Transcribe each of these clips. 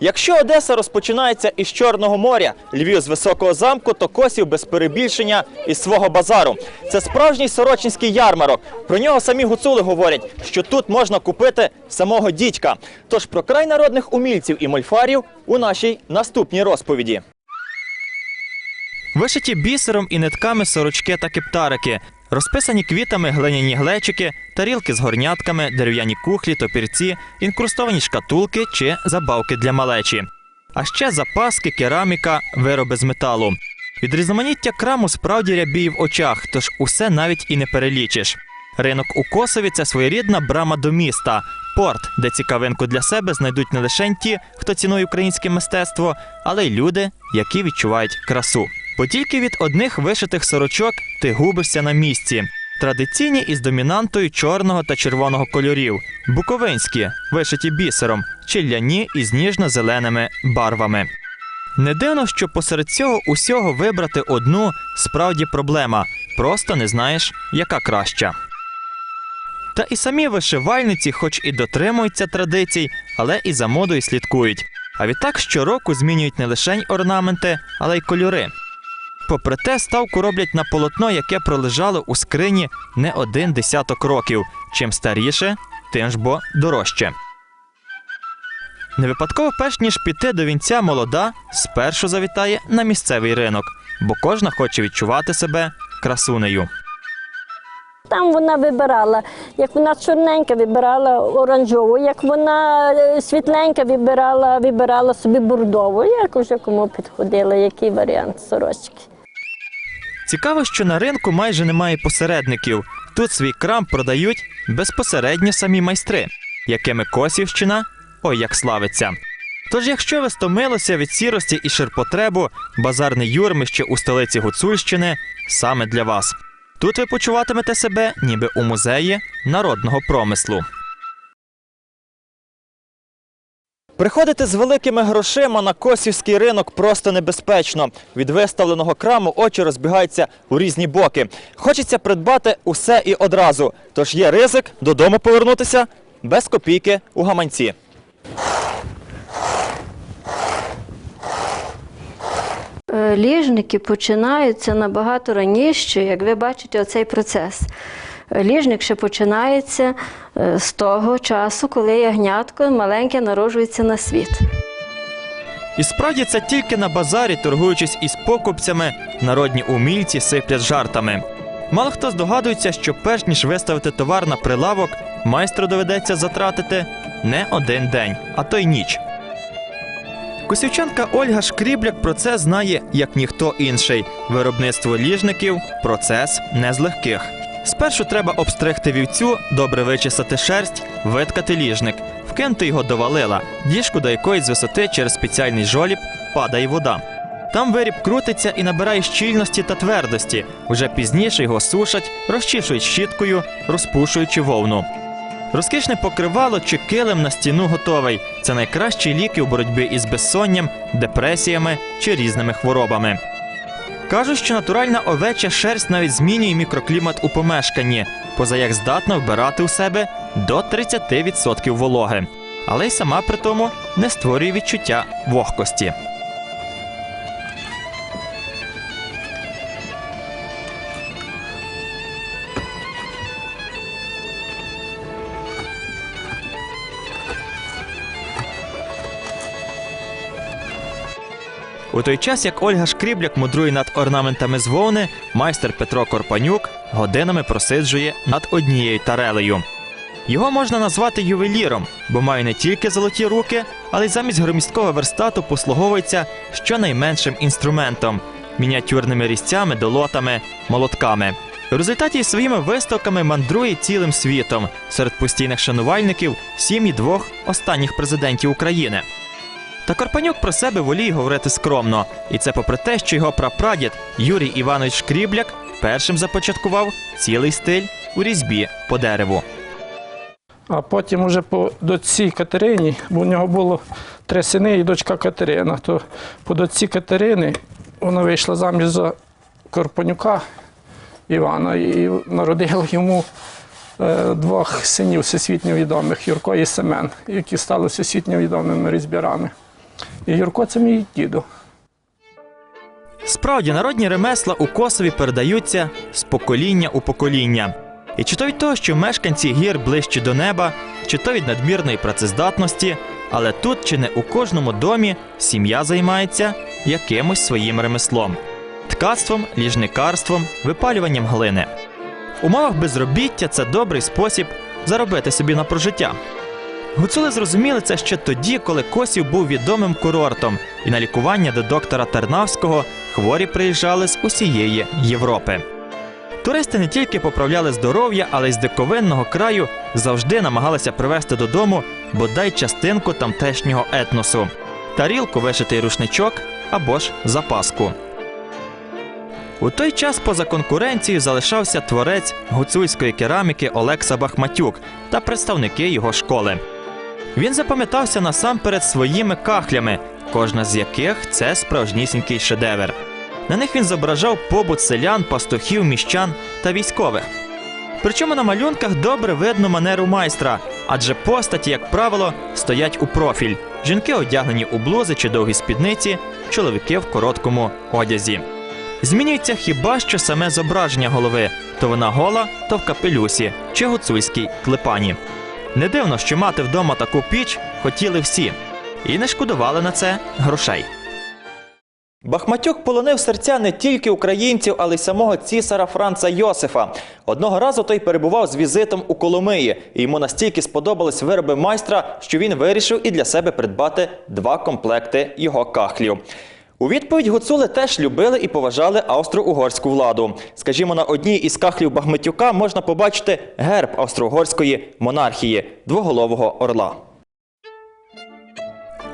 Якщо Одеса розпочинається із Чорного моря, Львів з високого замку, то Косів без перебільшення із свого базару. Це справжній сорочинський ярмарок. Про нього самі гуцули говорять, що тут можна купити самого дідька. Тож про край народних умільців і мольфарів у нашій наступній розповіді. Вишиті бісером і нитками сорочки та кептарики, розписані квітами глиняні глечики, тарілки з горнятками, дерев'яні кухлі, топірці, інкрустовані шкатулки чи забавки для малечі. А ще запаски, кераміка, вироби з металу. Від різноманіття краму справді рябіє в очах, тож усе навіть і не перелічиш. Ринок у Косові це своєрідна брама до міста, порт, де цікавинку для себе знайдуть не лише ті, хто цінує українське мистецтво, але й люди, які відчувають красу. Бо тільки від одних вишитих сорочок ти губишся на місці. Традиційні із домінантою чорного та червоного кольорів, буковинські, вишиті бісером, чи ляні із ніжно-зеленими барвами. Не дивно, що посеред цього усього вибрати одну справді проблема. Просто не знаєш, яка краща. Та і самі вишивальниці, хоч і дотримуються традицій, але і за модою слідкують. А відтак щороку змінюють не лише орнаменти, але й кольори. Попри те, ставку роблять на полотно, яке пролежало у скрині не один десяток років. Чим старіше, тим ж бо дорожче. Не випадково, перш ніж піти до вінця молода, спершу завітає на місцевий ринок, бо кожна хоче відчувати себе красунею. Там вона вибирала, як вона чорненька, вибирала оранжову, як вона е, світленька, вибирала, вибирала собі бурдову, як уже кому підходило, який варіант сорочки. Цікаво, що на ринку майже немає посередників. Тут свій крам продають безпосередньо самі майстри, якими Косівщина ой як славиться. Тож, якщо ви стомилися від сірості і ширпотребу, базарне юрмище у столиці Гуцульщини саме для вас. Тут ви почуватимете себе ніби у музеї народного промислу. Приходити з великими грошима на косівський ринок просто небезпечно. Від виставленого краму очі розбігаються у різні боки. Хочеться придбати усе і одразу. Тож є ризик додому повернутися без копійки у гаманці. Е, Ліжники починаються набагато раніше, як ви бачите, оцей процес. Ліжник ще починається е, з того часу, коли ягнятко маленьке народжується на світ. І справді це тільки на базарі, торгуючись із покупцями, народні умільці сиплять жартами. Мало хто здогадується, що перш ніж виставити товар на прилавок, майстру доведеться затратити не один день, а то й ніч. Косівчанка Ольга Шкрібляк про це знає як ніхто інший. Виробництво ліжників процес не з легких. Спершу треба обстригти вівцю, добре вичесати шерсть, виткати ліжник, вкинути його до валила, діжку до якої з висоти через спеціальний жоліб падає вода. Там виріб крутиться і набирає щільності та твердості. Вже пізніше його сушать, розчішують щіткою, розпушуючи вовну. Розкішне покривало чи килим на стіну готовий. Це найкращі ліки у боротьбі із безсонням, депресіями чи різними хворобами. Кажуть, що натуральна овеча шерсть навіть змінює мікроклімат у помешканні, поза як здатна вбирати у себе до 30% вологи. Але й сама при тому не створює відчуття вогкості. У той час, як Ольга Шкрібляк мудрує над орнаментами з вовни, майстер Петро Корпанюк годинами просиджує над однією тарелею. Його можна назвати ювеліром, бо має не тільки золоті руки, але й замість громісткого верстату послуговується щонайменшим інструментом мініатюрними різцями, долотами, молотками. В результаті своїми виставками мандрує цілим світом серед постійних шанувальників сім'ї двох останніх президентів України. Та Карпанюк про себе воліє говорити скромно, і це попри те, що його прапрадід Юрій Іванович Шкрібляк першим започаткував цілий стиль у різьбі по дереву. А потім уже по дочці Катерині, бо у нього було три сини і дочка Катерина. То по дочці Катерини вона вийшла заміж за Корпанюка Івана і народила йому е, двох синів всесвітньо відомих Юрко і Семен, які стали всесвітньо відомими різьбярами. Юрко це мій дідо. Справді, народні ремесла у Косові передаються з покоління у покоління. І чи то від того, що мешканці гір ближче до неба, чи то від надмірної працездатності, але тут чи не у кожному домі сім'я займається якимось своїм ремеслом ткацтвом, ліжникарством, випалюванням глини. В умовах безробіття це добрий спосіб заробити собі на прожиття. Гуцули зрозуміли це ще тоді, коли Косів був відомим курортом, і на лікування до доктора Тарнавського хворі приїжджали з усієї Європи. Туристи не тільки поправляли здоров'я, але й з диковинного краю завжди намагалися привезти додому бодай частинку тамтешнього етносу тарілку, вишитий рушничок або ж запаску. У той час поза конкуренцією залишався творець гуцульської кераміки Олекса Бахматюк та представники його школи. Він запам'ятався насамперед своїми кахлями, кожна з яких це справжнісінький шедевр. На них він зображав побут селян, пастухів, міщан та військових. Причому на малюнках добре видно манеру майстра, адже постаті, як правило, стоять у профіль. Жінки одягнені у блузи чи довгі спідниці, чоловіки в короткому одязі. Змінюється хіба що саме зображення голови то вона гола, то в капелюсі чи гуцульській клепані. Не дивно, що мати вдома таку піч хотіли всі, і не шкодували на це грошей. Бахматюк полонив серця не тільки українців, але й самого цісара Франца Йосифа. Одного разу той перебував з візитом у Коломиї, і йому настільки сподобались вироби майстра, що він вирішив і для себе придбати два комплекти його кахлів. У відповідь гуцули теж любили і поважали австро-угорську владу. Скажімо, на одній із кахлів Бахметюка можна побачити герб австро-угорської монархії двоголового орла.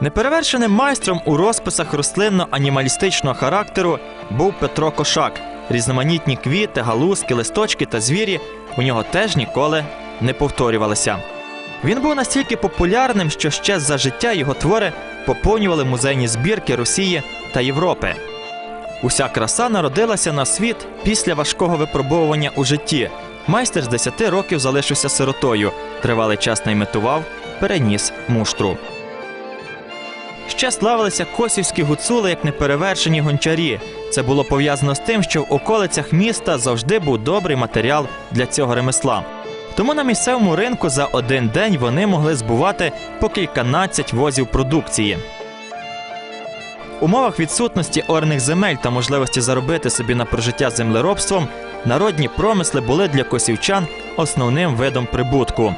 Неперевершеним майстром у розписах рослинно-анімалістичного характеру був Петро Кошак. Різноманітні квіти, галузки, листочки та звірі у нього теж ніколи не повторювалися. Він був настільки популярним, що ще за життя його твори поповнювали музейні збірки Росії та Європи. Уся краса народилася на світ після важкого випробовування у житті. Майстер з 10 років залишився сиротою, тривалий час найметував, переніс муштру. Ще славилися косівські гуцули як неперевершені гончарі. Це було пов'язано з тим, що в околицях міста завжди був добрий матеріал для цього ремесла. Тому на місцевому ринку за один день вони могли збувати по кільканадцять возів продукції. Умовах відсутності орних земель та можливості заробити собі на прожиття землеробством, народні промисли були для косівчан основним видом прибутку.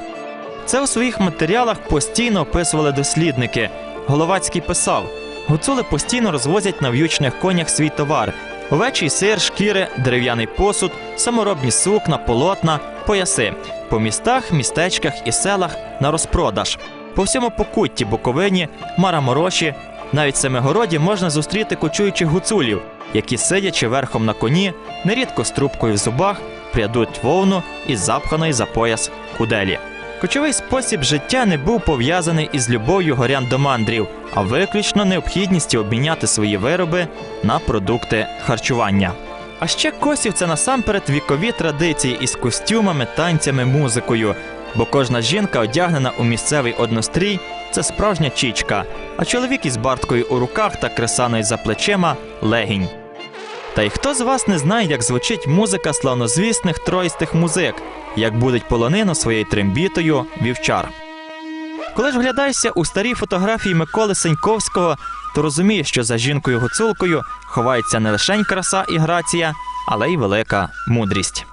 Це у своїх матеріалах постійно описували дослідники. Головацький писав: гуцули постійно розвозять на в'ючних конях свій товар: овечий сир, шкіри, дерев'яний посуд, саморобні сукна, полотна, пояси по містах, містечках і селах на розпродаж. По всьому Покутті, Буковині, Марамороші, навіть Семигороді можна зустріти кочуючих гуцулів, які, сидячи верхом на коні, нерідко з трубкою в зубах, прядуть вовну із запханої за пояс куделі. Кочовий спосіб життя не був пов'язаний із любов'ю горян до мандрів, а виключно необхідністю обміняти свої вироби на продукти харчування. А ще косів це насамперед вікові традиції із костюмами, танцями, музикою. Бо кожна жінка, одягнена у місцевий однострій, це справжня чічка, а чоловік із барткою у руках та кресаною за плечима легінь. Та й хто з вас не знає, як звучить музика славнозвісних троїстих музик, як будить полонину своєю трембітою вівчар. Коли ж вглядаєшся у старі фотографії Миколи Сеньковського, то розумієш, що за жінкою гуцулкою ховається не лише краса і грація, але й велика мудрість.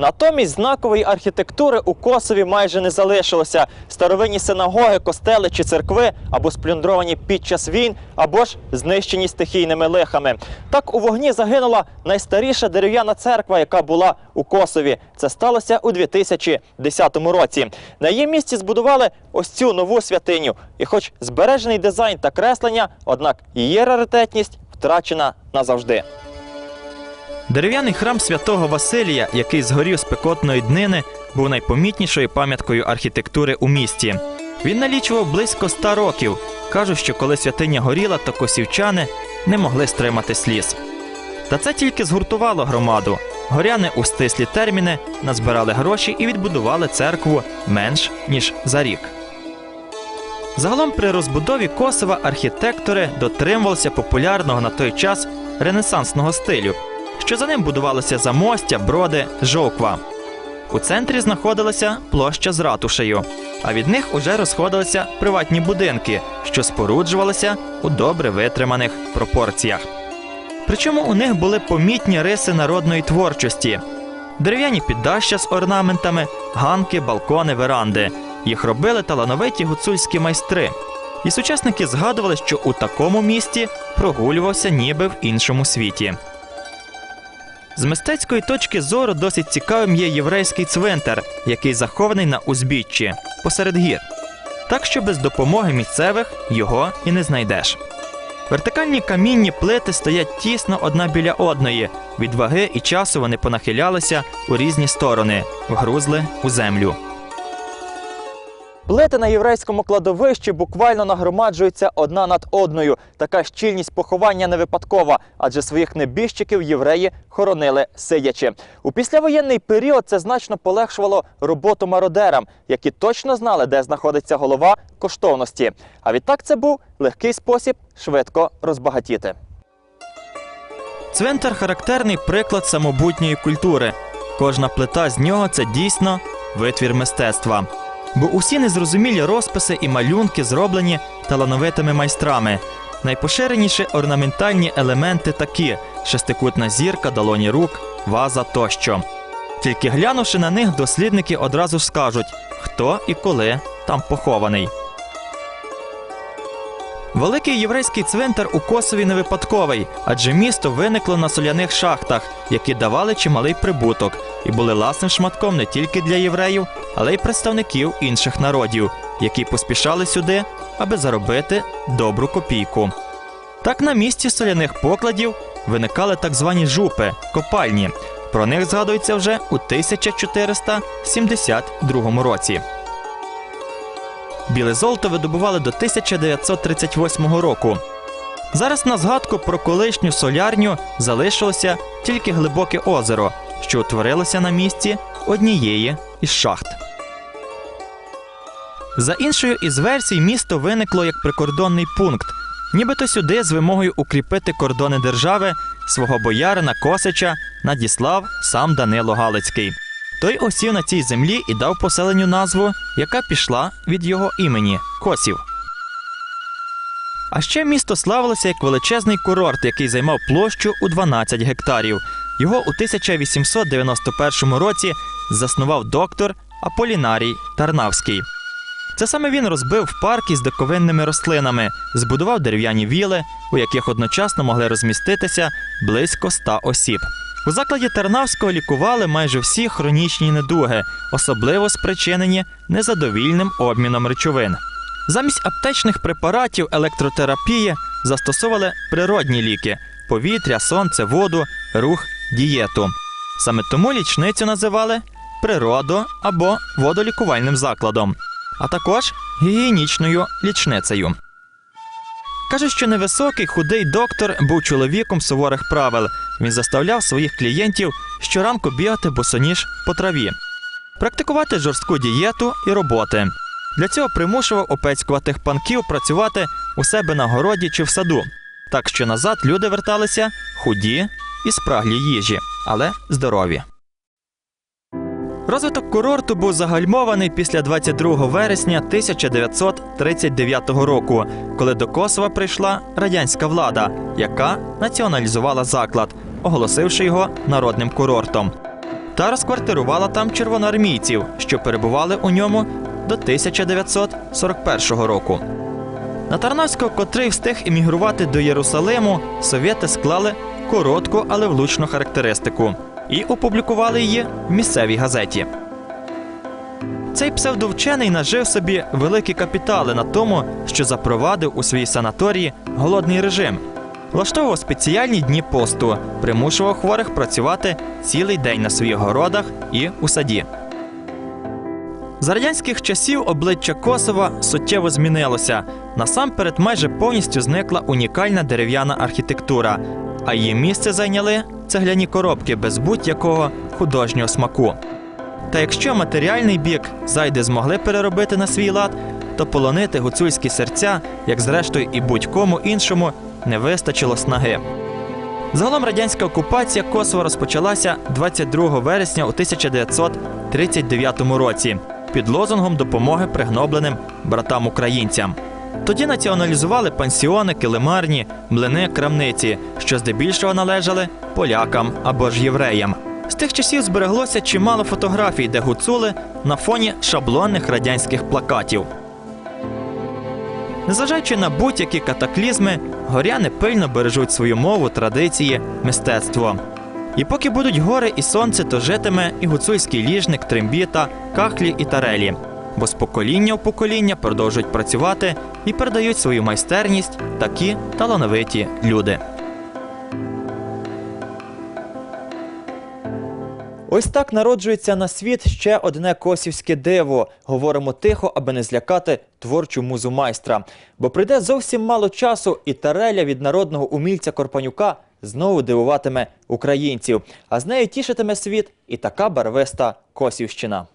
Натомість знакової архітектури у Косові майже не залишилося. Старовинні синагоги, костели чи церкви або сплюндровані під час війн, або ж знищені стихійними лихами. Так у вогні загинула найстаріша дерев'яна церква, яка була у Косові. Це сталося у 2010 році. На її місці збудували ось цю нову святиню. І, хоч збережений дизайн та креслення, однак її раритетність втрачена назавжди. Дерев'яний храм святого Василія, який згорів з пекотної днини, був найпомітнішою пам'яткою архітектури у місті. Він налічував близько ста років. Кажуть, що коли святиня горіла, то косівчани не могли стримати сліз. Та це тільки згуртувало громаду. Горяни у стислі терміни назбирали гроші і відбудували церкву менш ніж за рік. Загалом при розбудові Косова архітектори дотримувалися популярного на той час ренесансного стилю, що за ним будувалися замостя, броди, жовква. У центрі знаходилася площа з ратушею, а від них уже розходилися приватні будинки, що споруджувалися у добре витриманих пропорціях. Причому у них були помітні риси народної творчості: дерев'яні піддаща з орнаментами, ганки, балкони, веранди. Їх робили талановиті гуцульські майстри. І сучасники згадували, що у такому місті прогулювався ніби в іншому світі. З мистецької точки зору досить цікавим є єврейський цвинтар, який захований на узбіччі посеред гір. Так що без допомоги місцевих його і не знайдеш. Вертикальні камінні плити стоять тісно одна біля одної. Від ваги і часу вони понахилялися у різні сторони, вгрузли у землю. Плити на єврейському кладовищі буквально нагромаджуються одна над одною. Така щільність поховання не випадкова, адже своїх небіжчиків євреї хоронили сидячи. У післявоєнний період це значно полегшувало роботу мародерам, які точно знали, де знаходиться голова коштовності. А відтак це був легкий спосіб швидко розбагатіти. Цвинтар характерний приклад самобутньої культури. Кожна плита з нього це дійсно витвір мистецтва. Бо усі незрозумілі розписи і малюнки зроблені талановитими майстрами. Найпоширеніші орнаментальні елементи такі: шестикутна зірка, долоні рук, ваза тощо. Тільки глянувши на них, дослідники одразу скажуть, хто і коли там похований. Великий єврейський цвинтар у Косові не випадковий, адже місто виникло на соляних шахтах, які давали чималий прибуток і були ласним шматком не тільки для євреїв, але й представників інших народів, які поспішали сюди, аби заробити добру копійку. Так на місці соляних покладів виникали так звані жупи копальні. Про них згадується вже у 1472 році. Біле золото видобували до 1938 року. Зараз на згадку про колишню солярню залишилося тільки глибоке озеро, що утворилося на місці однієї із шахт. За іншою із версій, місто виникло як прикордонний пункт, нібито сюди з вимогою укріпити кордони держави свого боярина Косича надіслав сам Данило Галицький. Той осів на цій землі і дав поселенню назву, яка пішла від його імені Косів. А ще місто славилося як величезний курорт, який займав площу у 12 гектарів. Його у 1891 році заснував доктор Аполінарій Тарнавський. Це саме він розбив парк із диковинними рослинами, збудував дерев'яні віли, у яких одночасно могли розміститися близько ста осіб. У закладі Тарнавського лікували майже всі хронічні недуги, особливо спричинені незадовільним обміном речовин. Замість аптечних препаратів електротерапії застосовували природні ліки повітря, сонце, воду, рух, дієту. Саме тому лічницю називали природо або водолікувальним закладом, а також гігієнічною лічницею. Каже, що невисокий худий доктор був чоловіком суворих правил. Він заставляв своїх клієнтів щоранку бігати босоніж по траві, практикувати жорстку дієту і роботи. Для цього примушував опецькуватих панків працювати у себе на городі чи в саду. Так що назад люди верталися худі і спраглі їжі, але здорові. Розвиток курорту був загальмований після 22 вересня 1939 року, коли до Косова прийшла радянська влада, яка націоналізувала заклад, оголосивши його народним курортом, та розквартирувала там червоноармійців, що перебували у ньому до 1941 року. На Тарнавського, котрий встиг іммігрувати до Єрусалиму, совєти склали коротку, але влучну характеристику і опублікували її в місцевій газеті. Цей псевдовчений нажив собі великі капітали на тому, що запровадив у своїй санаторії голодний режим, влаштовував спеціальні дні посту, примушував хворих працювати цілий день на своїх городах і у саді. За радянських часів обличчя Косова суттєво змінилося. Насамперед майже повністю зникла унікальна дерев'яна архітектура, а її місце зайняли цегляні коробки без будь-якого художнього смаку. Та якщо матеріальний бік зайди змогли переробити на свій лад, та полонити гуцульські серця, як зрештою і будь-кому іншому, не вистачило снаги. Загалом радянська окупація Косово розпочалася 22 вересня у 1939 році під лозунгом допомоги пригнобленим братам українцям. Тоді націоналізували пансіони, килимарні, млини, крамниці, що здебільшого належали полякам або ж євреям. З тих часів збереглося чимало фотографій, де гуцули на фоні шаблонних радянських плакатів. Незважаючи на будь-які катаклізми, горяни пильно бережуть свою мову, традиції, мистецтво. І поки будуть гори і сонце, то житиме і гуцульський ліжник, трембіта, кахлі і тарелі. Бо з покоління в покоління продовжують працювати і передають свою майстерність такі талановиті люди. Ось так народжується на світ ще одне косівське диво. Говоримо тихо, аби не злякати творчу музу майстра. Бо прийде зовсім мало часу, і тареля від народного умільця Корпанюка знову дивуватиме українців. А з нею тішитиме світ і така барвиста Косівщина.